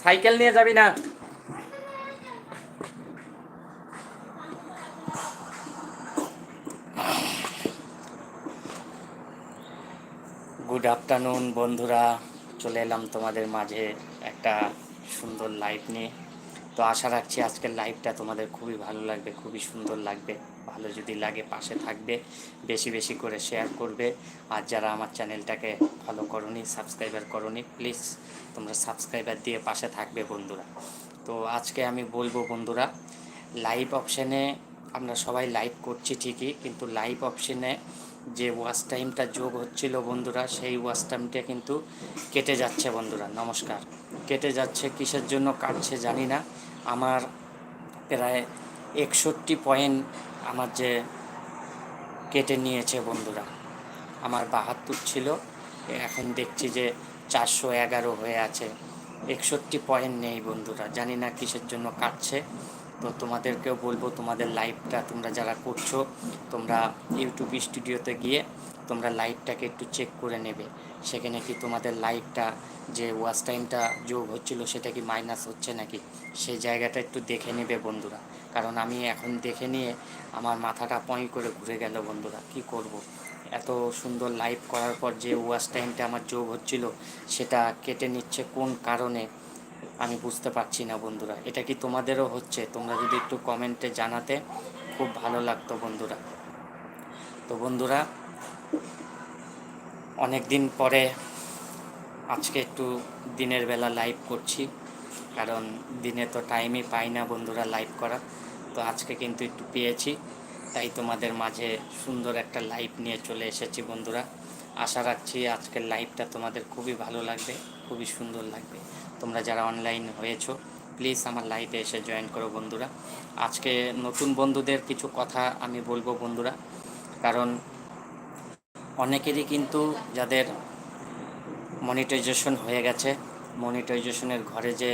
Cycle নিয়ে যাবি না? গুড আফটারনুন বন্ধুরা। চলে এলাম তোমাদের মাঝে একটা সুন্দর লাইভ নিয়ে। তো আশা রাখছি আজকের লাইভটা তোমাদের খুবই ভালো লাগবে, খুবই সুন্দর লাগবে। ভালো যদি লাগে পাশে থাকবে, বেশি বেশি করে শেয়ার করবে। আর যারা আমার চ্যানেলটাকে ফলো করনি সাবস্ক্রাইবার করনি প্লিজ তোমরা সাবস্ক্রাইবার দিয়ে পাশে থাকবে বন্ধুরা। তো আজকে আমি বলব বন্ধুরা লাইভ অপশানে আমরা সবাই লাইভ করছি ঠিকই, কিন্তু লাইভ অপশানে যে ওয়াচ টাইমটা যোগ হচ্ছিল বন্ধুরা, সেই ওয়াচ টাইমটা কিন্তু কেটে যাচ্ছে বন্ধুরা। নমস্কার। কেটে যাচ্ছে, কিসের জন্য কাটছে জানি না। আমার প্রায় একষট্টি পয়েন্ট আমার যে কেটে নিয়েছে বন্ধুরা, আমার বাহাত্তর ছিল, এখন দেখছি যে চারশো এগারো হয়ে আছে। একষট্টি পয়েন্ট নেই বন্ধুরা, জানি না কিসের জন্য কাটছে। তো তোমাদেরকেও বলব, তোমাদের লাইভটা তোমরা যারা করছ, তোমরা ইউটিউব স্টুডিওতে গিয়ে তোমরা লাইভটাকে একটু চেক করে নেবে। সেখানে কি তোমাদের লাইভটা যে ওয়াচ টাইমটা যোগ হচ্ছিল, সেটা কি মাইনাস হচ্ছে নাকি? সেই জায়গাটা একটু দেখে নেবে বন্ধুরা। কারণ আমি এখন দেখে নিয়ে আমার মাথাটা পয় করে ঘুরে গেল বন্ধুরা, কি করব। এত সুন্দর লাইভ করার পর যে ওয়াশ টাইমটা আমার যোগ হচ্ছিল, সেটা কেটে নিচ্ছে কোন কারণে? আমি বুঝতে পারছি না বন্ধুরা, এটা কি তোমাদেরও হচ্ছে? তোমরা যদি একটু কমেন্টে জানাতে, খুব ভালো লাগতো বন্ধুরা। তো বন্ধুরা অনেক দিন পরে আজকে একটু দিনের বেলা লাইভ করছি। কারণ দিনে তো টাইমই পাই না বন্ধুরা লাইভ করা তো আজকে কিন্তু একটু পেয়েছি, তাই তোমাদের মাঝে সুন্দর একটা লাইভ নিয়ে চলে এসেছি বন্ধুরা। আশা রাখছি আজকের লাইভটা তোমাদের খুবই ভালো লাগবে, খুবই সুন্দর লাগবে। তোমরা যারা অনলাইন হয়েছো প্লিজ আমার লাইভে এসে জয়েন করো বন্ধুরা। আজকে নতুন বন্ধুদের কিছু কথা আমি বলব বন্ধুরা। কারণ অনেকেরই কিন্তু যাদের মনিটাইজেশন হয়ে গেছে মনিটাইজেশনের ঘরে যে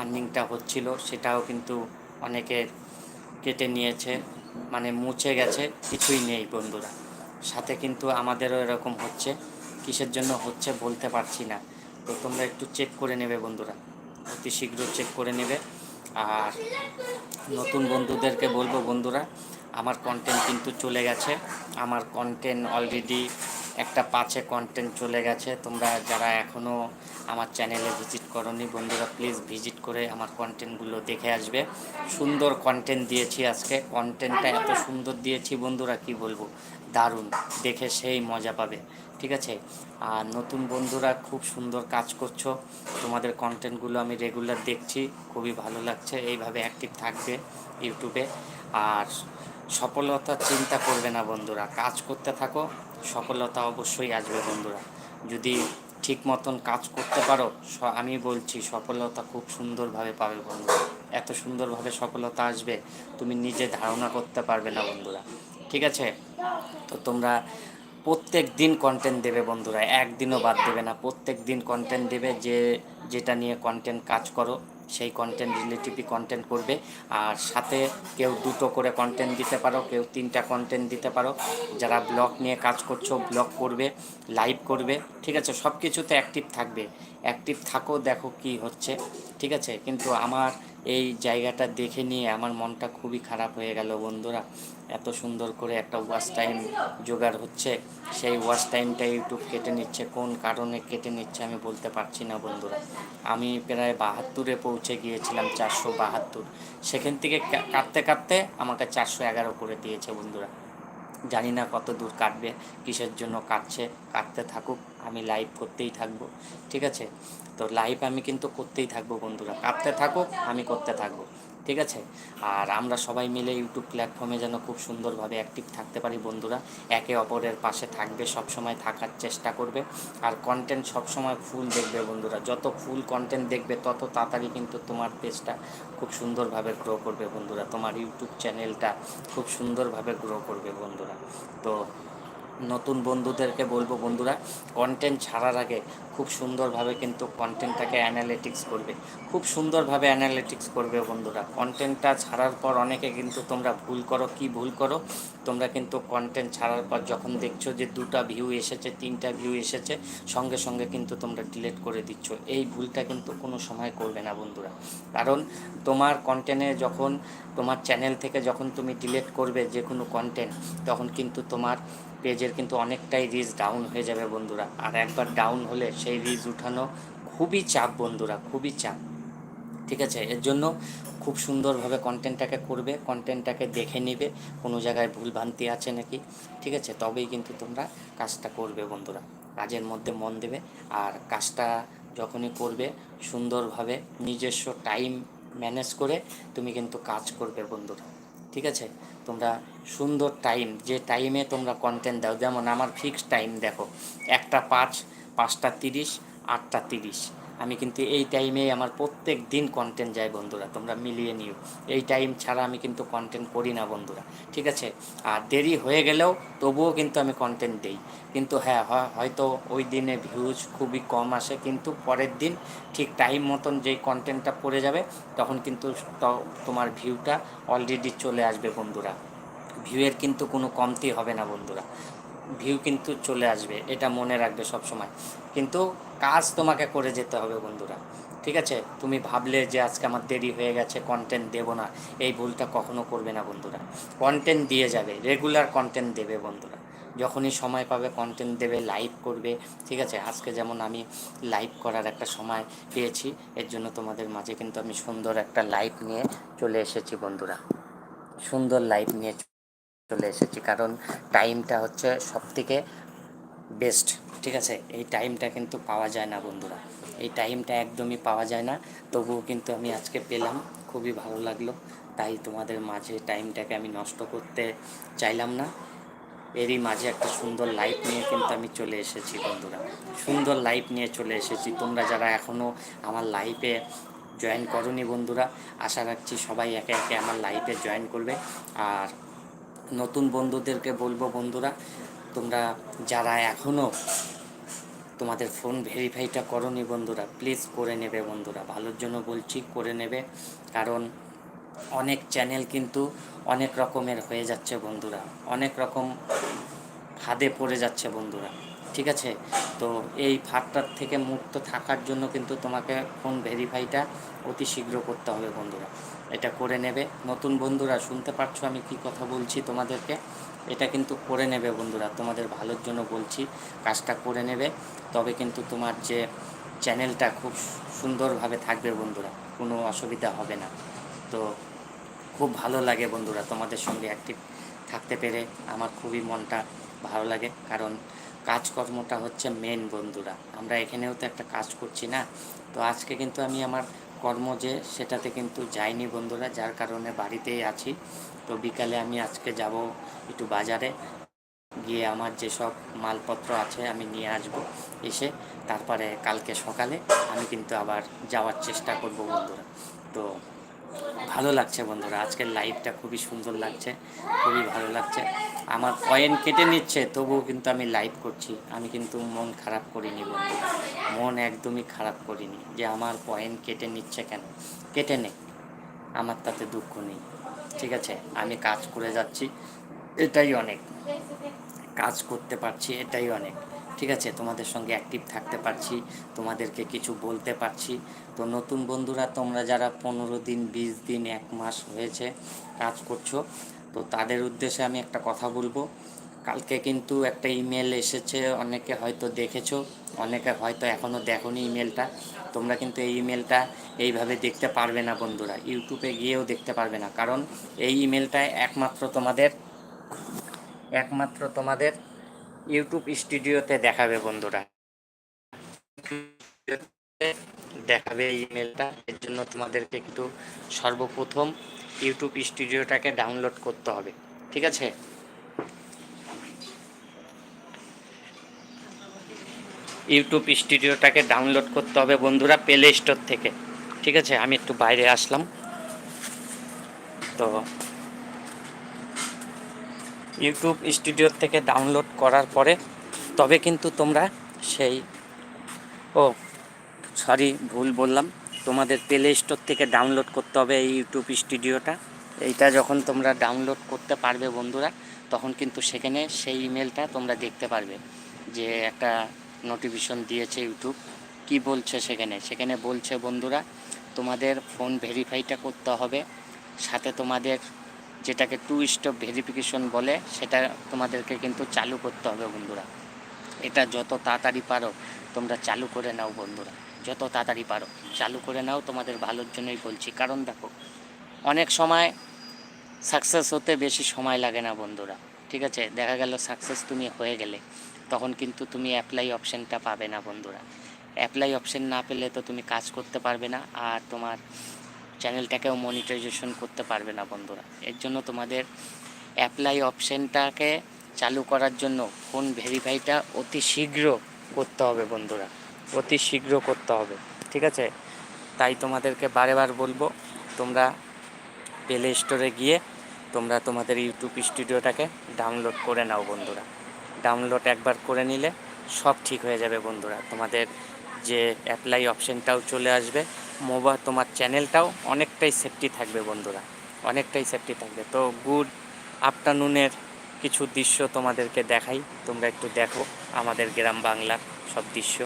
আর্নিংটা হচ্ছিল, সেটাও কিন্তু অনেকের কেটে নিয়েছে মানে মুছে গেছে, কিছুই নেই বন্ধুরা। সাথে কিন্তু আমাদেরও এরকম হচ্ছে, কিসের জন্য হচ্ছে বলতে পারছি না। তো তোমরা একটু চেক করে নেবে বন্ধুরা, অতি শীঘ্র চেক করে নেবে। আর নতুন বন্ধুদেরকে বলব বন্ধুরা, আমার কন্টেন্ট কিন্তু চলে গেছে। আমার কন্টেন্ট অলরেডি একটা পাঁচে কন্টেন্ট চলে গেছে। তোমরা যারা এখনও আমার চ্যানেলে ভিজিট করনি, বন্ধুরা প্লিজ ভিজিট করে আমার কন্টেন্টগুলো দেখে আসবে। সুন্দর কন্টেন্ট দিয়েছি আজকে। কন্টেন্টটা এত সুন্দর দিয়েছি বন্ধুরা, কি বলব? দারুণ। দেখে সেই মজা পাবে। ঠিক আছে? আর নতুন বন্ধুরা খুব সুন্দর কাজ করছ। তোমাদের কন্টেন্টগুলো আমি রেগুলার দেখছি। খুবই ভালো লাগছে। এইভাবে অ্যাক্টিভ থাকবে ইউটিউবে। আর সফলতা চিন্তা করবে না বন্ধুরা। কাজ করতে থাকো। সফলতা অবশ্যই আসবে বন্ধুরা। যদি ঠিক মতন কাজ করতে পারো আমি বলছি সফলতা খুব সুন্দরভাবে পাবে বন্ধুরা। এত সুন্দরভাবে সফলতা আসবে, তুমি নিজে ধারণা করতে পারবে না বন্ধুরা। ঠিক আছে? তো তোমরা প্রত্যেক দিন কন্টেন্ট দেবে বন্ধুরা, একদিনও বাদ দেবে না। প্রত্যেক দিন কন্টেন্ট দেবে যে, যেটা নিয়ে কন্টেন্ট কাজ করো সেই কন্টেন্ট রিলেটিভই কন্টেন্ট করবে। আর সাথে কেউ দুটো করে কন্টেন্ট দিতে পারো, কেউ তিনটা কন্টেন্ট দিতে পারো। যারা ব্লগ নিয়ে কাজ করছ ব্লগ করবে লাইভ করবে, ঠিক আছে? সব কিছুতে অ্যাক্টিভ থাকবে। অ্যাক্টিভ থাকো, দেখো কি হচ্ছে, ঠিক আছে? কিন্তু আমার এই জায়গাটা দেখে নিয়ে আমার মনটা খুবই খারাপ হয়ে গেল বন্ধুরা। এত সুন্দর করে একটা ওয়াচ টাইম জোগাড় হচ্ছে। সেই ওয়াচ টাইমটা ইউটিউব কেটে নিচ্ছে, কোন কারণে কেটে নিচ্ছে আমি বলতে পারছি না বন্ধুরা। আমি প্রায় বাহাত্তরে পৌঁছে গিয়েছিলাম, চারশো বাহাত্তর। সেখান থেকে কাটতে কাটতে আমাকে চারশো এগারো করে দিয়েছে বন্ধুরা। জানি না কত দূর কাটবে, কিসের জন্য কাটছে, কাটতে থাকুক, আমি লাইভ করতেই থাকব, ঠিক আছে? তো লাইভ আমি কিন্তু করতেই থাকব বন্ধুরা। কাটতে থাকুক, আমি করতে থাকব। ঠিক আছে? আর আমরা সবাই মিলে ইউটিউব প্ল্যাটফর্মে যেন খুব সুন্দরভাবে অ্যাক্টিভ থাকতে পারি বন্ধুরা। একে অপরের পাশে থাকবে সব সময় থাকার চেষ্টা করবে। আর কন্টেন্ট সবসময় ফুল দেখবে বন্ধুরা। যত ফুল কন্টেন্ট দেখবে, তত তাড়াতাড়ি কিন্তু তোমার পেজটা খুব সুন্দরভাবে গ্রো করবে বন্ধুরা। তোমার ইউটিউব চ্যানেলটা খুব সুন্দরভাবে গ্রো করবে বন্ধুরা। তো নতুন বন্ধুদেরকে বলব বন্ধুরা কন্টেন্ট ছাড়ার আগে খুব সুন্দরভাবে কিন্তু কন্টেন্টটাকে অ্যানালিটিক্স করবে। খুব সুন্দরভাবে অ্যানালিটিক্স করবে বন্ধুরা। কন্টেন্টটা ছাড়ার পর অনেকে কিন্তু তোমরা ভুল করো, কি ভুল করো, তোমরা কিন্তু কন্টেন্ট ছাড়ার পর যখন দেখছ যে দুটা ভিউ এসেছে, তিনটা ভিউ এসেছে, সঙ্গে সঙ্গে কিন্তু তোমরা ডিলেট করে দিচ্ছ। এই ভুলটা কিন্তু কোনো সময় করবে না বন্ধুরা। কারণ তোমার কন্টেন্টে যখন, তোমার চ্যানেল থেকে যখন তুমি ডিলেট করবে যে কোনো কন্টেন্ট তখন কিন্তু তোমার পেজের কিন্তু অনেকটাই রিচ ডাউন হয়ে যাবে বন্ধুরা। আর একবার ডাউন হলে সেই রিচ উঠানো খুবই চাপ বন্ধুরা, খুবই চাপ। ঠিক আছে? এর জন্য খুব সুন্দরভাবে কন্টেন্টটাকে করবে কন্টেন্টটাকে দেখে নিবে, কোনো জায়গায় ভুলভ্রান্তি আছে নাকি? ঠিক আছে? তবেই কিন্তু তোমরা কাজটা করবে বন্ধুরা। কাজের মধ্যে মন দেবে আর কাজটা যখনই করবে, সুন্দরভাবে নিজস্ব টাইম ম্যানেজ করে তুমি কিন্তু কাজ করবে বন্ধুরা। ঠিক আছে? তোমরা সুন্দর টাইম যে টাইমে তোমরা কন্টেন্ট দাও, যেমন আমার ফিক্সড টাইম দেখো, একটা পাঁচ, পাঁচটা তিরিশ, আটটা তিরিশ। আমি কিন্তু এই টাইমেই আমার প্রত্যেক দিন কন্টেন্ট যায় বন্ধুরা, তোমরা মিলিয়ে নিও। এই টাইম ছাড়া আমি কিন্তু কন্টেন্ট করি না বন্ধুরা, ঠিক আছে? আর দেরি হয়ে গেলেও তবুও কিন্তু আমি কন্টেন্ট দেই। কিন্তু হ্যাঁ হয়- হয়তো ওই দিনে ভিউজ খুবই কম আসে, কিন্তু পরের দিন ঠিক টাইম মতন যেই কন্টেন্টটা পড়ে যাবে, তখন কিন্তু তোমার ভিউটা অলরেডি চলে আসবে বন্ধুরা। ভিউয়ের কিন্তু কোনো কমতি হবে না বন্ধুরা। ভিউ কিন্তু চলে আসবে, এটা মনে রাখবে সব সময় কিন্তু কাজ তোমাকে করে যেতে হবে বন্ধুরা। ঠিক আছে? তুমি ভাবলে যে আজকে আমার দেরি হয়ে গেছে কন্টেন্ট দেবো না। এই ভুলটা কখনো করবে না বন্ধুরা। কন্টেন্ট দিয়ে যাবে রেগুলার কন্টেন্ট দেবে বন্ধুরা। যখনই সময় পাবে কন্টেন্ট দেবে লাইভ করবে। ঠিক আছে? আজকে যেমন আমি লাইভ করার একটা সময় পেয়েছি, এর জন্য তোমাদের মাঝে কিন্তু আমি সুন্দর একটা লাইভ নিয়ে চলে এসেছি বন্ধুরা। সুন্দর লাইভ নিয়ে চলে এসেছি, কারণ টাইমটা হচ্ছে সব থেকে বেস্ট ঠিক আছে? এই টাইমটা কিন্তু পাওয়া যায় না বন্ধুরা। এই টাইমটা একদমই পাওয়া যায় না। তবুও কিন্তু আমি আজকে পেলাম, খুবই ভালো লাগল। তাই তোমাদের মাঝে টাইমটাকে আমি নষ্ট করতে চাইলাম না। এরই মাঝে একটা সুন্দর লাইফ নিয়ে কিন্তু আমি চলে এসেছি বন্ধুরা। সুন্দর লাইফ নিয়ে চলে এসেছি। তোমরা যারা এখনও আমার লাইফে জয়েন করনি বন্ধুরা, আশা রাখছি সবাই একে একে আমার লাইফে জয়েন করবে। আর নতুন বন্ধুদেরকে বলব বন্ধুরা তোমরা যারা এখনও তোমাদের ফোন ভেরিফাইটা করনি বন্ধুরা প্লিজ করে নেবে বন্ধুরা। ভালোর জন্য বলছি, করে নেবে। কারণ অনেক চ্যানেল কিন্তু অনেক রকমের হয়ে যাচ্ছে বন্ধুরা। অনেক রকম ফাঁদে পড়ে যাচ্ছে বন্ধুরা। ঠিক আছে? তো এই ফাঁদটার থেকে মুক্ত থাকার জন্য কিন্তু তোমাকে ফোন ভেরিফাইটা অতি শীঘ্র করতে হবে বন্ধুরা। এটা করে নেবে। নতুন বন্ধুরা, শুনতে পারছ আমি কি কথা বলছি তোমাদেরকে? এটা কিন্তু করে নেবে বন্ধুরা। তোমাদের ভালোর জন্য বলছি, কাজটা করে নেবে। তবে কিন্তু তোমার যে চ্যানেলটা খুব সুন্দরভাবে থাকবে বন্ধুরা, কোনো অসুবিধা হবে না। তো খুব ভালো লাগে বন্ধুরা তোমাদের সঙ্গে অ্যাক্টিভ থাকতে পেরে। আমার খুবই মনটা ভালো লাগে, কারণ কাজকর্মটা হচ্ছে মেন বন্ধুরা। আমরা এখানেও তো একটা কাজ করছি না। তো আজকে কিন্তু আমি আমার কর্ম যে সেটাতে কিন্তু যাইনি বন্ধুরা, যার কারণে বাড়িতেই আছি। তো বিকালে আমি আজকে যাব একটু বাজারে, গিয়ে আমার যেসব মালপত্র আছে আমি নিয়ে আসব এসে, তারপরে কালকে সকালে আমি কিন্তু আবার যাওয়ার চেষ্টা করব বন্ধুরা। তো ভালো লাগছে বন্ধুরা, আজকের লাইভটা খুবই সুন্দর লাগছে, খুবই ভালো লাগছে। আমার পয়েন্ট কেটে নিচ্ছে, তবুও কিন্তু আমি লাইভ করছি। আমি কিন্তু মন খারাপ করিনি বন্ধুরা মন একদমই খারাপ করিনি যে আমার পয়েন্ট কেটে নিচ্ছে কেন? কেটে নে। আমার তাতে দুঃখ নেই। ঠিক আছে? আমি কাজ করে যাচ্ছি। এটাই অনেক। কাজ করতে পারছি, এটাই অনেক। ঠিক আছে? তোমাদের সঙ্গে অ্যাক্টিভ থাকতে পারছি, তোমাদেরকে কিছু বলতে পারছি। তো নতুন বন্ধুরা, তোমরা যারা পনেরো দিন, বিশ দিন, এক মাস হয়েছে কাজ করছ তো তাদের উদ্দেশ্যে আমি একটা কথা বলব। কালকে কিন্তু একটা ইমেল এসেছে, অনেকে হয়তো দেখেছ, অনেকে হয়তো এখনও দেখোনি ইমেলটা তোমরা কিন্তু এই ইমেলটা এইভাবে দেখতে পারবে না বন্ধুরা, ইউটিউবে গিয়েও দেখতে পারবে না। কারণ এই ইমেলটায় একমাত্র তোমাদের একমাত্র তোমাদের ইউটিউব স্টুডিওতে দেখাবে বন্ধুরা। দেখাবে এই ইমেলটা এর জন্য তোমাদেরকে একটু সর্বপ্রথম ইউটিউব স্টুডিওটাকে ডাউনলোড করতে হবে, ঠিক আছে? ইউটিউব স্টুডিওটাকে ডাউনলোড করতে হবে বন্ধুরা প্লে স্টোর থেকে, ঠিক আছে? আমি একটু বাইরে আসলাম। তো ইউটিউব স্টুডিও থেকে ডাউনলোড করার পরে, তবে কিন্তু তোমরা সেই, ও সরি ভুল বললাম। তোমাদের প্লে স্টোর থেকে ডাউনলোড করতে হবে এই ইউটিউব স্টুডিওটা এইটা যখন তোমরা ডাউনলোড করতে পারবে বন্ধুরা, তখন কিন্তু সেখানে সেই ইমেলটা তোমরা দেখতে পারবে যে একটা নোটিফিকেশন দিয়েছে ইউটিউব কি বলছে সেখানে? সেখানে বলছে বন্ধুরা, তোমাদের ফোন ভেরিফাইটা করতে হবে। সাথে তোমাদের যেটাকে টু স্টপ ভেরিফিকেশন বলে, সেটা তোমাদেরকে কিন্তু চালু করতে হবে বন্ধুরা। এটা যত তাড়াতাড়ি পারো, তোমরা চালু করে নাও বন্ধুরা। যত তাড়াতাড়ি পারো। চালু করে নাও, তোমাদের ভালোর জন্যই বলছি। কারণ দেখো, অনেক সময় সাকসেস হতে বেশি সময় লাগে না বন্ধুরা। ঠিক আছে? দেখা গেল সাকসেস তুমি হয়ে গেলে, তখন কিন্তু তুমি অ্যাপ্লাই অপশানটা পাবে না বন্ধুরা। অ্যাপ্লাই অপশান না পেলে তো তুমি কাজ করতে পারবে না, আর তোমার চ্যানেলটাকেও মনিটাইজেশন করতে পারবে না বন্ধুরা। এর জন্য তোমাদের অ্যাপ্লাই অপশানটাকে চালু করার জন্য ফোন ভেরিফাইটা অতি শীঘ্র করতে হবে বন্ধুরা। অতি শীঘ্র করতে হবে, ঠিক আছে? তাই তোমাদেরকে বারেবার বলব, তোমরা প্লে স্টোরে গিয়ে তোমরা তোমাদের ইউটিউব স্টুডিওটাকে ডাউনলোড করে নাও বন্ধুরা। ডাউনলোড একবার করে নিলে সব ঠিক হয়ে যাবে বন্ধুরা। তোমাদের যে অ্যাপ্লাই অপশানটাও চলে আসবে মোবাইল তোমার চ্যানেলটাও অনেকটাই সেফটি থাকবে বন্ধুরা, অনেকটাই সেফটি থাকবে। তো গুড আফটারনুনের কিছু দৃশ্য তোমাদেরকে দেখাই, তোমরা একটু দেখো আমাদের গ্রাম বাংলার সব দৃশ্য।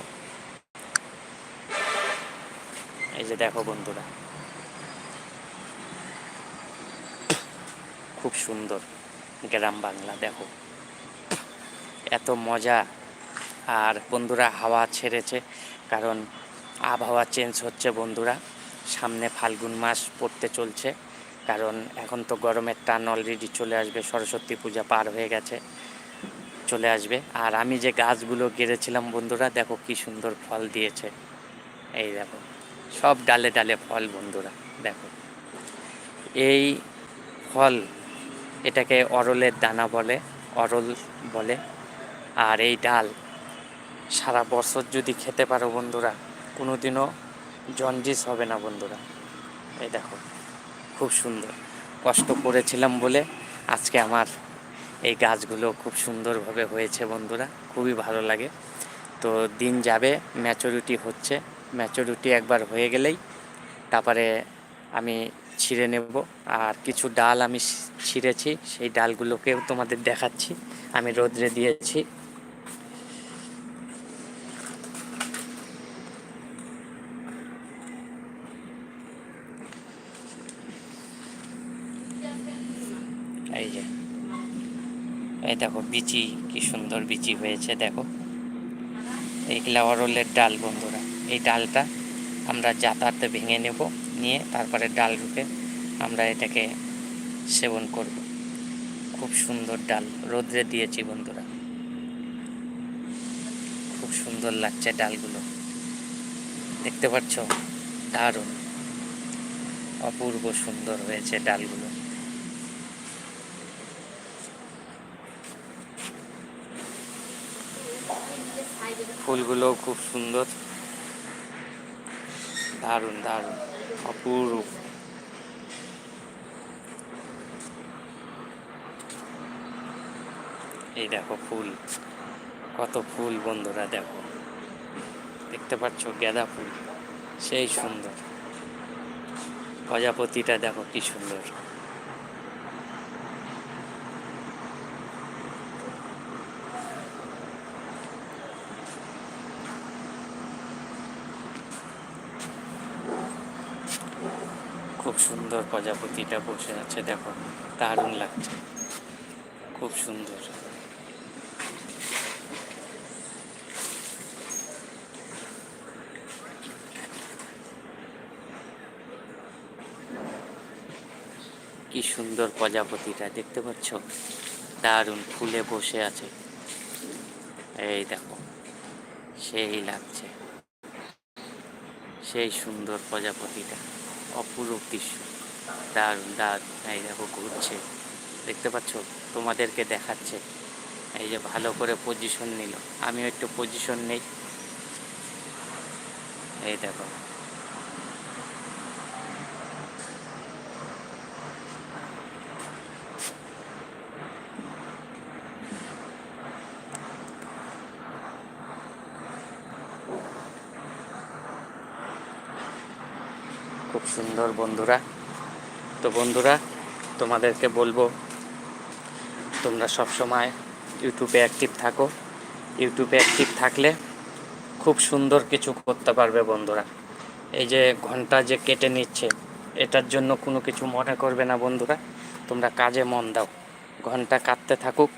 এই যে দেখো বন্ধুরা। খুব সুন্দর গ্রাম বাংলা, দেখো। এত মজা। আর বন্ধুরা, হাওয়া ছেড়েছে, কারণ আবহাওয়া চেঞ্জ হচ্ছে বন্ধুরা। সামনে ফাল্গুন মাস পড়তে চলছে, কারণ এখন তো গরমের টান অলরেডি চলে আসবে, সরস্বতী পূজা পার হয়ে গেছে, চলে আসবে। আর আমি যে গাছগুলো গেড়েছিলাম বন্ধুরা, দেখো কি সুন্দর ফল দিয়েছে। এই দেখো। সব ডালে ডালে ফল বন্ধুরা, দেখো। এই ফল এটাকে অরলের দানা বলে, অরল বলে। আর এই ডাল সারা বছর যদি খেতে পারো বন্ধুরা কোনো দিনও জন্ডিস হবে না বন্ধুরা। এই দেখো, খুব সুন্দর। কষ্ট করেছিলাম বলে আজকে আমার এই গাছগুলো খুব সুন্দরভাবে হয়েছে বন্ধুরা, খুবই ভালো লাগে। তো দিন যাবে ম্যাচুরিটি হচ্ছে। ম্যাচুরিটি একবার হয়ে গেলেই তারপরে আমি ছিঁড়ে নেব। আর কিছু ডাল আমি ছিঁড়েছি, সেই ডালগুলোকেও তোমাদের দেখাচ্ছি। আমি রোদ্রে দিয়েছি। এই যে, এই দেখো বিচি, কি সুন্দর বিচি হয়েছে, দেখো। এইগুলা অরলের ডাল, বন্ধুরা। এই ডালটা আমরা যাতায়াতে ভেঙে নেব, নিয়ে তারপরে ডাল রূপে আমরা এটাকে সেবন করব। খুব সুন্দর ডাল, রোদ্রে দিয়েছি বন্ধুরা। খুব সুন্দর লাগছে ডালগুলো। দেখতে পাচ্ছ? দারুণ। অপূর্ব সুন্দর হয়েছে ডালগুলো। ফুলগুলোও খুব সুন্দর। দারুণ দারুণ, অপূর্ব। এই দেখো ফুল, কত ফুল বন্ধুরা দেখো। দেখতে পাচ্ছ গেঁদা ফুল, সেই সুন্দর। প্রজাপতিটা দেখো কি সুন্দর। সুন্দর প্রজাপতিটা বসে আছে দেখো, দারুণ লাগছে। খুব সুন্দর। কি সুন্দর প্রজাপতিটা, দেখতে পাচ্ছ? দারুণ, ফুলে বসে আছে। এই দেখো, সেই লাগছে। সেই সুন্দর প্রজাপতিটা। অপরূপ দৃশ্য। দারুণ দারুণ। এই দেখো ঘুরছে। দেখতে পাচ্ছ? তোমাদেরকে দেখাচ্ছে। এই যে ভালো করে পজিশন নিল। আমিও একটু পজিশন নেই। এই দেখো খুব সুন্দর বন্ধুরা। তো বন্ধুরা, তোমাদেরকে বলব, তোমরা সব সময় ইউটিউবে অ্যাক্টিভ থাকো। ইউটিউবে অ্যাক্টিভ থাকলে খুব সুন্দর কিছু করতে পারবে বন্ধুরা। এই যে ঘণ্টা যে কেটে নিচ্ছে, এটার জন্য কোনো কিছু মনে করবে না বন্ধুরা। তোমরা কাজে মন দাও। ঘণ্টা কাটতে থাকুক,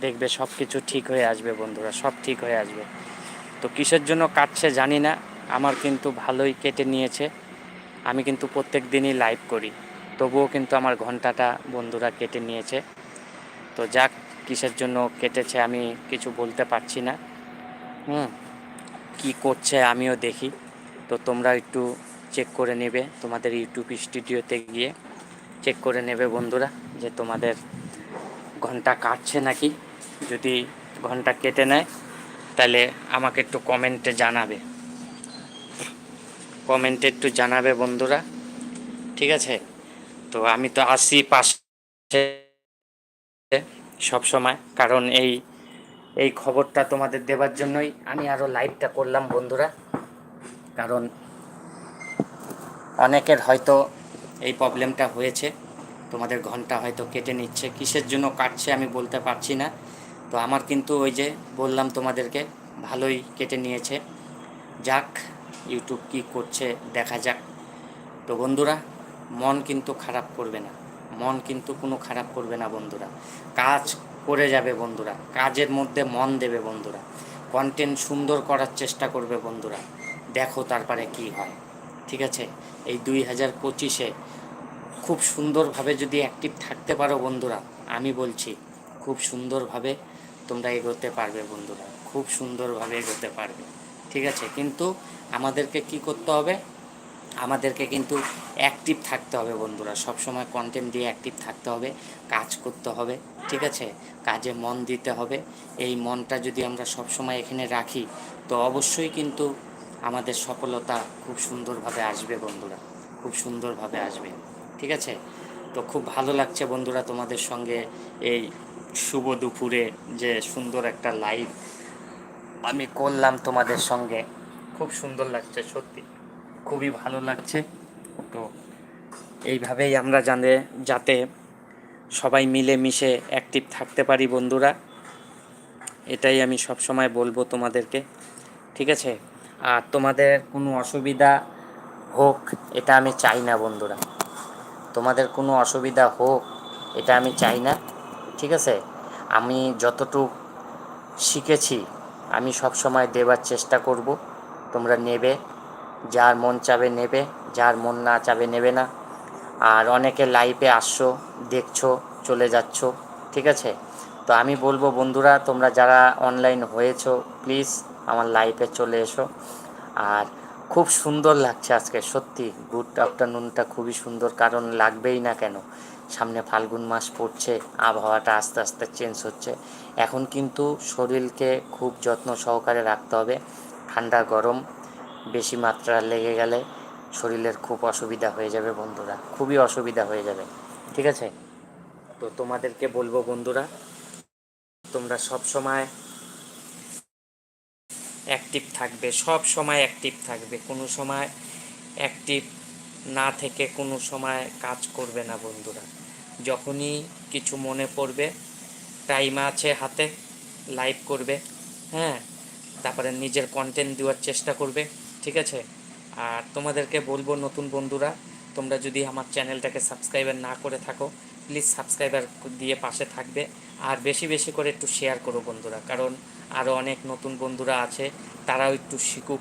দেখবে সব কিছু ঠিক হয়ে আসবে বন্ধুরা, সব ঠিক হয়ে আসবে। তো কিসের জন্য কাটছে জানি না, আমার কিন্তু ভালোই কেটে নিয়েছে। আমি কিন্তু প্রত্যেক দিনই লাইভ করি। তবুও কিন্তু আমার ঘন্টাটা বন্ধুরা কেটে নিয়েছে। তো যাক, কিসের জন্য কেটেছে আমি কিছু বলতে পারছি না। হুম, কী করছে আমিও দেখি। তো তোমরা একটু চেক করে নেবে তোমাদের ইউটিউব স্টুডিওতে গিয়ে। চেক করে নেবে বন্ধুরা যে তোমাদের ঘণ্টা কাটছে নাকি। যদি ঘণ্টা কেটে নেয়, তাহলে আমাকে একটু কমেন্টে জানাবে। কমেন্টে একটু জানাবে বন্ধুরা। ঠিক আছে? তো আমি তো আসি পাশে সব সময় কারণ এই এই খবরটা তোমাদের দেওয়ার জন্যই আমি আরও লাইভটা করলাম বন্ধুরা। কারণ অনেকের হয়তো এই প্রবলেমটা হয়েছে। তোমাদের ঘণ্টা হয়তো কেটে নিচ্ছে। কিসের জন্য কাটছে আমি বলতে পারছি না। তো আমার কিন্তু ওই যে বললাম তোমাদেরকে, ভালোই কেটে নিয়েছে। যাক ইউটিউব কি করছে দেখা যাক। তো বন্ধুরা, মন কিন্তু খারাপ করবে না। মন কিন্তু কোনো খারাপ করবে না বন্ধুরা। কাজ করে যাবে বন্ধুরা। কাজের মধ্যে মন দেবে বন্ধুরা। কন্টেন্ট সুন্দর করার চেষ্টা করবে বন্ধুরা। দেখো তারপরে কি হয়। ঠিক আছে? এই দুই হাজার পঁচিশে খুব সুন্দরভাবে যদি অ্যাক্টিভ থাকতে পারো বন্ধুরা, আমি বলছি, খুব সুন্দরভাবে তোমরা এগোতে পারবে বন্ধুরা। খুব সুন্দরভাবে এগোতে পারবে। ঠিক আছে? কিন্তু আমাদেরকে কি করতে হবে? আমাদেরকে কিন্তু অ্যাক্টিভ থাকতে হবে বন্ধুরা। সব সময় কন্টেন্ট দিয়ে অ্যাক্টিভ থাকতে হবে, কাজ করতে হবে, ঠিক আছে? কাজে মন দিতে হবে। এই মনটা যদি আমরা সব সময় এখানে রাখি, তো অবশ্যই কিন্তু আমাদের সফলতা খুব সুন্দরভাবে আসবে বন্ধুরা। খুব সুন্দরভাবে আসবে, ঠিক আছে? তো খুব ভালো লাগছে বন্ধুরা তোমাদের সঙ্গে এই শুভ দুপুরে যে সুন্দর একটা লাইভ আমি করলাম তোমাদের সঙ্গে। খুব সুন্দর লাগছে, সত্যি। খুবই ভালো লাগছে। তো এইভাবেই আমরা জানে, যাতে সবাই মিলে মিশে অ্যাক্টিভ থাকতে পারি বন্ধুরা। এটাই আমি সব সময় বলব তোমাদেরকে, ঠিক আছে? আর তোমাদের কোনো অসুবিধা হোক, এটা আমি চাই না বন্ধুরা। তোমাদের কোনো অসুবিধা হোক, এটা আমি চাই না, ঠিক আছে? আমি যতটুক শিখেছি, আমি সব সময় দেবার চেষ্টা করব। তোমরা নেবে, যার মন চাবে নেবে, যার মন না চাবে নেবে না। আর অনেকে লাইফে আসছো, দেখছ, চলে যাচ্ছ, ঠিক আছে? তো আমি বলব বন্ধুরা, তোমরা যারা অনলাইন হয়েছো প্লিজ আমার লাইফে চলে এসো। আর খুব সুন্দর লাগছে আজকে, সত্যি গুড আফটারনুনটা খুবই সুন্দর, কারণ লাগবেই না কেন? সামনে ফাল্গুন মাস পড়ছে, আবহাওয়াটা আস্তে আস্তে চেঞ্জ হচ্ছে। এখন কিন্তু শরীরকে খুব যত্ন সহকারে রাখতে হবে। ঠান্ডা, গরম, বেশি মাত্রা লেগে গেলে শরীরের খুব অসুবিধা হয়ে যাবে বন্ধুরা, খুবই অসুবিধা হয়ে যাবে, ঠিক আছে? তো তোমাদেরকে বলব বন্ধুরা, তোমরা সব সময় অ্যাক্টিভ থাকবে, সব সময় অ্যাক্টিভ থাকবে, কোনো সময় অ্যাক্টিভ না থেকে কোনো সময় কাজ করবে না বন্ধুরা। যখনই কিছু মনে পড়বে টাইম আছে হাতে লাইভ করবে হ্যাঁ? তারপরে নিজের কন্টেন্ট দেওয়ার চেষ্টা করবে, ঠিক আছে? আর তোমাদেরকে বলব, নতুন বন্ধুরা, তোমরা যদি আমার চ্যানেলটাকে সাবস্ক্রাইবার না করে থাকো প্লিজ সাবস্ক্রাইবার দিয়ে পাশে থাকবে। আর বেশি বেশি করে একটু শেয়ার করো বন্ধুরা, কারণ আরও অনেক নতুন বন্ধুরা আছে, তারাও একটু শিখুক,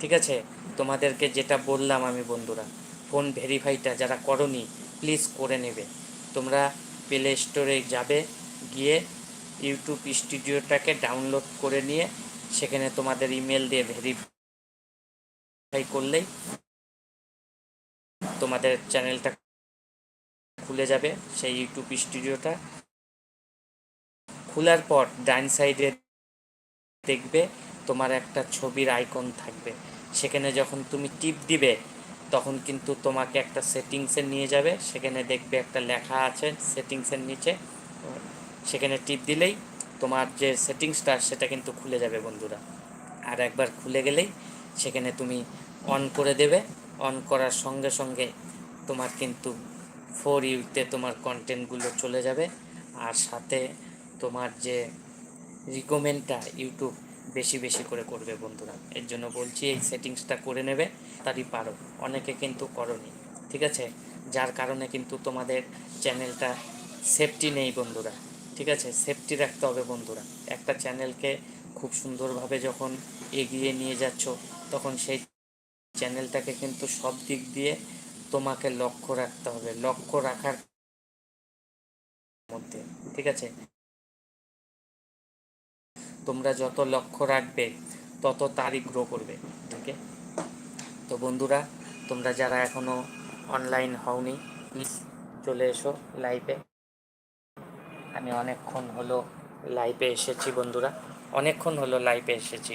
ঠিক আছে? তোমাদেরকে যেটা বললাম আমি বন্ধুরা ফোন ভেরিফাইটা যারা করনি প্লিজ করে নেবে। তোমরা প্লে স্টোরে যাবে, গিয়ে ইউটিউব স্টুডিওটাকে ডাউনলোড করে নিয়ে সেখানে তোমাদের ইমেল দিয়ে ভেরিফাই করলেই তোমাদের চ্যানেলটা খুলে যাবে। সেই ইউটিউব স্টুডিওটা খোলার পর ডান সাইডে দেখবে তোমার একটা ছবির আইকন থাকবে। সেখানে যখন তুমি টিপ দিবে, তখন কিন্তু তোমাকে একটা সেটিংসে নিয়ে যাবে। সেখানে দেখবে একটা লেখা আছে সেটিংসের নিচে। সেখানে টিপ দিলেই তোমার যে সেটিংসটা, সেটা কিন্তু খুলে যাবে বন্ধুরা। আর একবার খুলে গেলেই সেখানে তুমি অন করে দেবে। অন করার সঙ্গে সঙ্গে তোমার কিন্তু ফোর ইউতে তোমার কন্টেন্টগুলো চলে যাবে। আর সাথে তোমার যে রিকমেন্ডটা ইউটিউব বেশি বেশি করে করবে বন্ধুরা। এর জন্য বলছি এই সেটিংসটা করে নেবে, তারই পারো। অনেকে কিন্তু করনি, ঠিক আছে? যার কারণে কিন্তু তোমাদের চ্যানেলটা সেফটি নেই বন্ধুরা। ঠিক আছে? সেফটি রাখতে হবে বন্ধুরা। একটা চ্যানেলকে খুব সুন্দরভাবে যখন এগিয়ে নিয়ে যাচ্ছ, তখন সেই চ্যানেলটাকে কিন্তু সব দিক দিয়ে তোমাকে লক্ষ্য রাখতে হবে। লক্ষ্য রাখার মধ্যে, ঠিক আছে? তোমরা যত লক্ষ্য রাখবে, তত তারই গ্রো করবে ওকে তো বন্ধুরা, তোমরা যারা এখনও অনলাইন হওনি প্লিজ চলে এসো লাইভে আমি অনেকক্ষণ হলো লাইভে এসেছি বন্ধুরা। অনেকক্ষণ হলো লাইভে এসেছি।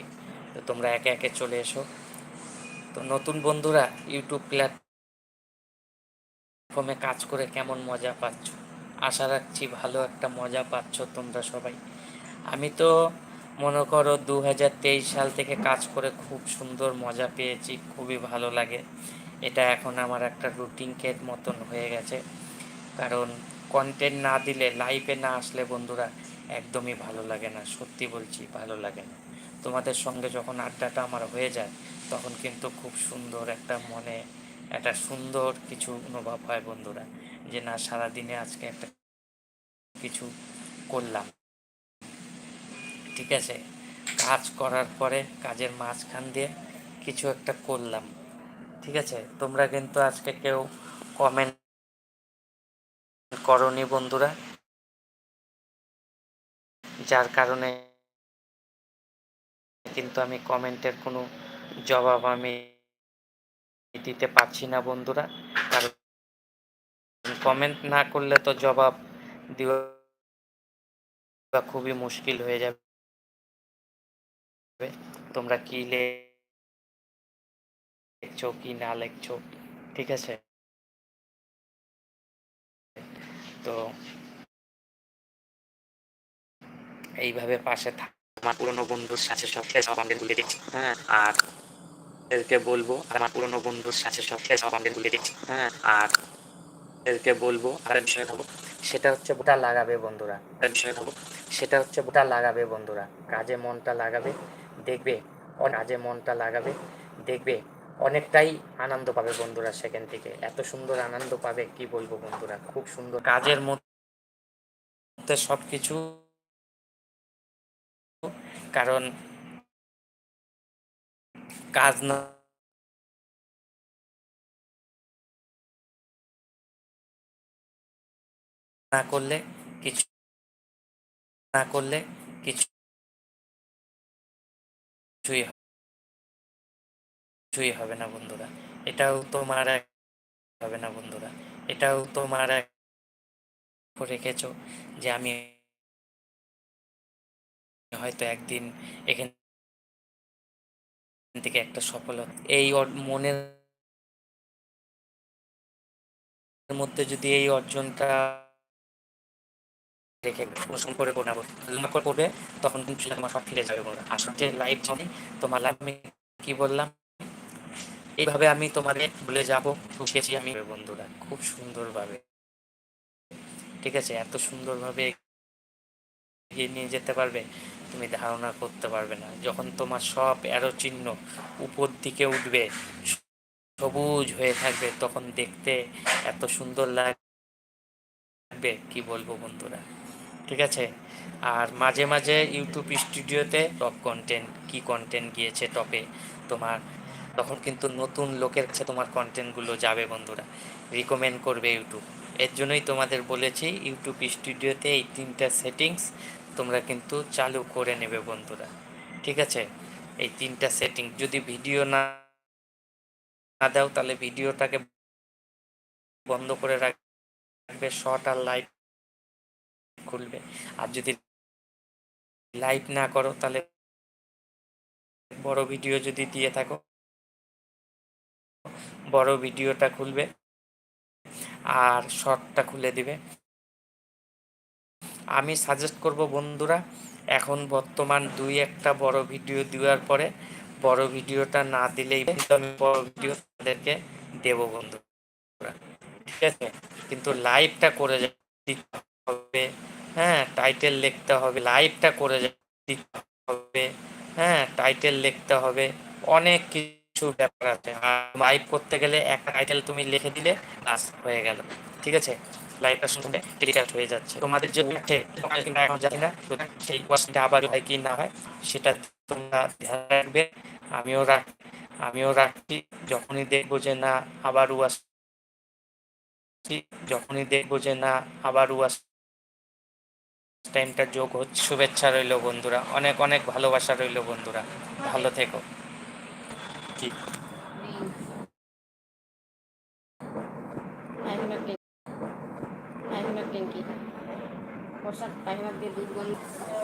তো তোমরা একে একে চলে এসো। তো নতুন বন্ধুরা ইউটিউব প্ল্যাটফর্মে কাজ করে কেমন মজা পাচ্ছ? আশা রাখছি ভালো একটা মজা পাচ্ছ তোমরা সবাই। আমি তো মনে করো দু হাজার তেইশ সাল থেকে কাজ করে খুব সুন্দর মজা পেয়েছি, খুবই ভালো লাগে। এটা এখন আমার একটা রুটিনকের মতন হয়ে গেছে। কারণ কন্টেন্ট না দিলে লাইভে না আসলে বন্ধুরা একদমই ভালো লাগে না। সত্যি বলছি, ভালো লাগে না। তোমাদের সঙ্গে যখন আড্ডাটা আমার হয়ে যায়, তখন কিন্তু খুব সুন্দর একটা মনে, একটা সুন্দর কিছু অনুভব হয় বন্ধুরা, যে না, সারাদিনে আজকে একটা কিছু করলাম। ঠিক আছে? কাজ করার পরে কাজের মাঝখান দিয়ে কিছু একটা করলাম। ঠিক আছে? তোমরা কিন্তু আজকে কেউ কমেন্ট করনি বন্ধুরা। যার কারণে কিন্তু আমি কমেন্টের কোনো জবাব আমি দিতে পারছি না বন্ধুরা। কারণ কমেন্ট না করলে তো জবাব দেওয়া খুবই মুশকিল হয়ে যাবে। তোমরা কি লেখছো কি না লেখছো, ঠিক আছে? তো এইভাবে পাশে আমার পুরনো বন্ধুর সাথে সব সব আমাদের ভুলে দিচ্ছি হ্যাঁ আর এদেরকে বলব আমার পুরনো বন্ধুর সাথে সব সব আমাদের ভুলে দিচ্ছি হ্যাঁ আর এদেরকে বলব, আর বিষয়ে খাব সেটা হচ্ছে বোটা লাগাবে বন্ধুরা বিষয়ে খাব সেটা হচ্ছে বোটা লাগাবে বন্ধুরা, কাজে মনটা লাগাবে, দেখবে, কাজে মনটা লাগাবে, দেখবে অনেকটাই আনন্দ পাবে বন্ধুরা সেখান থেকে। এত সুন্দর আনন্দ পাবে, কি বলব বন্ধুরা? খুব সুন্দর কাজের মধ্যে সব কিছু কারণ কাজ না না করলে কিছু না করলে কিছু কিছুই কিছুই হবে না বন্ধুরা। এটাও তোমার হবে না বন্ধুরা। এটাও তোমার রেখেছো যে আমি হয়তো একদিন এখান থেকে একটা সফলতা এই মনের মধ্যে যদি এই অর্জনটা রেখে পোষণ করে করবে, তখন কিন্তু তোমার সব ফিরে যাবে আসলে লাইভ তোমার আমি কি বললাম? এইভাবে আমি তোমাদের ভুলে যাব ঢুকেছি আমি। বন্ধুরা, খুব সুন্দরভাবে। ঠিক আছে, এত সুন্দরভাবে এগিয়ে নিয়ে যেতে পারবে, তুমি ধারণা করতে পারবে না। যখন তোমার সব অ্যারো চিহ্ন উপর দিকে উঠবে, সবুজ হয়ে থাকবে, তখন দেখতে এত সুন্দর লাগবে, কি বলব বন্ধুরা? ঠিক আছে? আর মাঝে মাঝে ইউটিউব স্টুডিওতে টপ কন্টেন্ট কি কন্টেন্ট গিয়েছে টপে, তোমার তখন কিন্তু নতুন লোকের কাছে তোমার কন্টেন্টগুলো যাবে বন্ধুরা। রিকমেন্ড করবে ইউটিউব এর জন্যই তোমাদের বলেছি ইউটিউব স্টুডিওতে এই তিনটা সেটিংস তোমরা কিন্তু চালু করে নেবে বন্ধুরা। ঠিক আছে? এই তিনটা সেটিং যদি ভিডিও না না দাও, তাহলে ভিডিওটাকে বন্ধ করে রাখবে শর্ট আর লাইভ খুলবে। আর যদি লাইভ না করো, তাহলে বড় ভিডিও যদি দিয়ে থাকো বড় ভিডিওটা খুলবে আর শর্টটা খুলে দিবে। আমি সাজেস্ট করব বন্ধুরা, এখন বর্তমান দুই একটা বড় ভিডিও দেওয়ার পরে বড় ভিডিওটা না দিলেই আমি বড় ভিডিও তাদেরকে দেবো বন্ধু ঠিক আছে? কিন্তু লাইভটা করে দিতে হবে হ্যাঁ টাইটেল লিখতে হবে লাইভটা করে দিতে হবে হ্যাঁ টাইটেল লিখতে হবে, অনেক কিছু ব্যাপার আছে। আর লাইভ করতে গেলে একটা টাইটেল তুমি লিখে দিলে বাস হয়ে গেল। ঠিক আছে? লাইভটা শুনবে টেলিকাস্ট হয়ে যাচ্ছে। তোমাদের যে উঠে কিন্তু এখন জানি না সেই কোয়াশনটা আবার হয় কি না হয়, সেটা তোমরা ধ্যান রাখবে। আমিও রাখ আমিও রাখছি। যখনই দেখব যে না, আবার উয়াস যখনই দেখব যে না, আবার উয়াস টাইমটা যোগ হচ্ছে। শুভেচ্ছা রইল বন্ধুরা। অনেক অনেক ভালোবাসা রইল বন্ধুরা। ভালো থেকো। পায়খানার ট্যাঙ্কি পায়খানার ট্যাঙ্কি বর্ষার পায়খানার দিয়ে দুধ বন্ধ